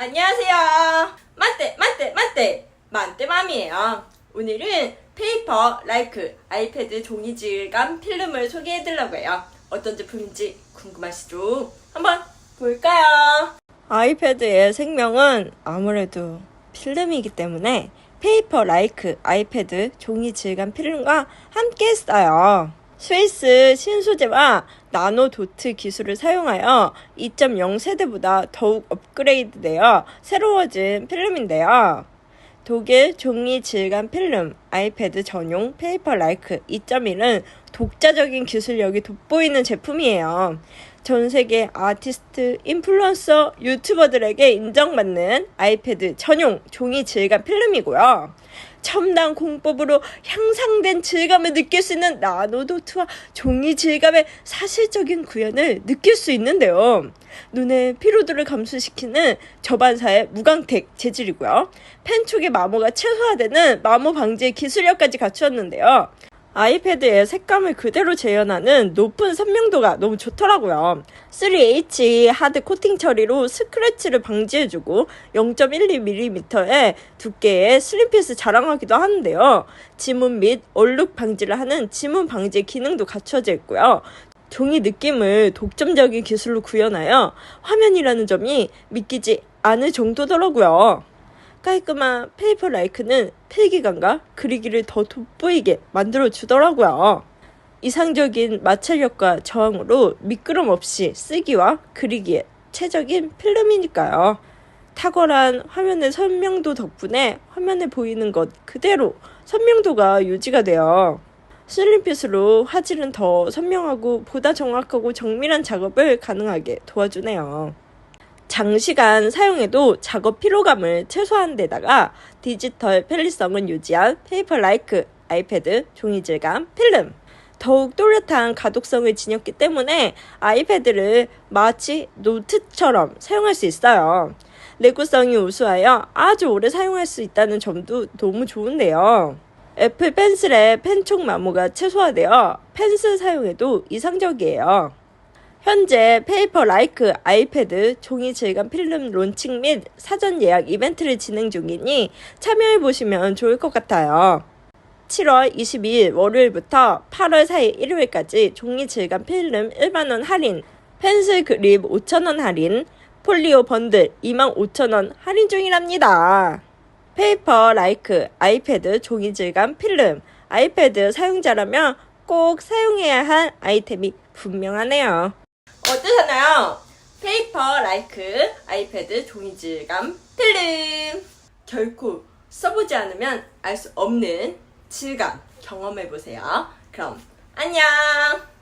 안녕하세요. 만떼, 만떼, 만떼, 만떼맘이에요. 오늘은 페이퍼, 라이크, 아이패드 종이 질감 필름을 소개해드리려고 해요. 어떤 제품인지 궁금하시죠? 한번 볼까요? 아이패드의 생명은 아무래도 필름이기 때문에 페이퍼, 라이크, 아이패드 종이 질감 필름과 함께 했어요. 스위스 신소재와 나노 도트 기술을 사용하여 2.0 세대보다 더욱 업그레이드되어 새로워진 필름인데요. 독일 종이 질감 필름 아이패드 전용 페이퍼 라이크 2.1은 독자적인 기술력이 돋보이는 제품이에요. 전 세계 아티스트, 인플루언서, 유튜버들에게 인정받는 아이패드 전용 종이 질감 필름이고요. 첨단 공법으로 향상된 질감을 느낄 수 있는 나노도트와 종이 질감의 사실적인 구현을 느낄 수 있는데요. 눈의 피로도를 감소시키는 저반사의 무광택 재질이고요. 펜 촉의 마모가 최소화되는 마모 방지 기술력까지 갖추었는데요. 아이패드의 색감을 그대로 재현하는 높은 선명도가 너무 좋더라고요. 3H 하드 코팅 처리로 스크래치를 방지해주고 0.12mm의 두께의 슬림핏을 자랑하기도 하는데요. 지문 및 얼룩 방지를 하는 지문 방지 기능도 갖춰져 있고요. 종이 느낌을 독점적인 기술로 구현하여 화면이라는 점이 믿기지 않을 정도더라고요. 깔끔한 페이퍼 라이크는 필기감과 그리기를 더 돋보이게 만들어 주더라고요. 이상적인 마찰력과 저항으로 미끄럼 없이 쓰기와 그리기에 최적인 필름이니까요. 탁월한 화면의 선명도 덕분에 화면에 보이는 것 그대로 선명도가 유지가 돼요. 슬림핏으로 화질은 더 선명하고 보다 정확하고 정밀한 작업을 가능하게 도와주네요. 장시간 사용해도 작업 피로감을 최소화한 데다가 디지털 편리성은 유지한 페이퍼 라이크 아이패드 종이 질감 필름 더욱 또렷한 가독성을 지녔기 때문에 아이패드를 마치 노트처럼 사용할 수 있어요. 내구성이 우수하여 아주 오래 사용할 수 있다는 점도 너무 좋은데요. 애플 펜슬의 펜촉 마모가 최소화되어 펜슬 사용에도 이상적이에요. 현재 페이퍼 라이크 아이패드 종이 질감 필름 론칭 및 사전 예약 이벤트를 진행 중이니 참여해 보시면 좋을 것 같아요. 7월 22일 월요일부터 8월 4일 일요일까지 종이 질감 필름 1만원 할인, 펜슬 그립 5천원 할인, 폴리오 번들 25,000원 할인 중이랍니다. 페이퍼 라이크 아이패드 종이 질감 필름 아이패드 사용자라면 꼭 사용해야 할 아이템이 분명하네요. 어떠셨나요? 페이퍼 라이크 아이패드 종이 질감 필름 결코 써보지 않으면 알 수 없는 질감 경험해 보세요. 그럼 안녕.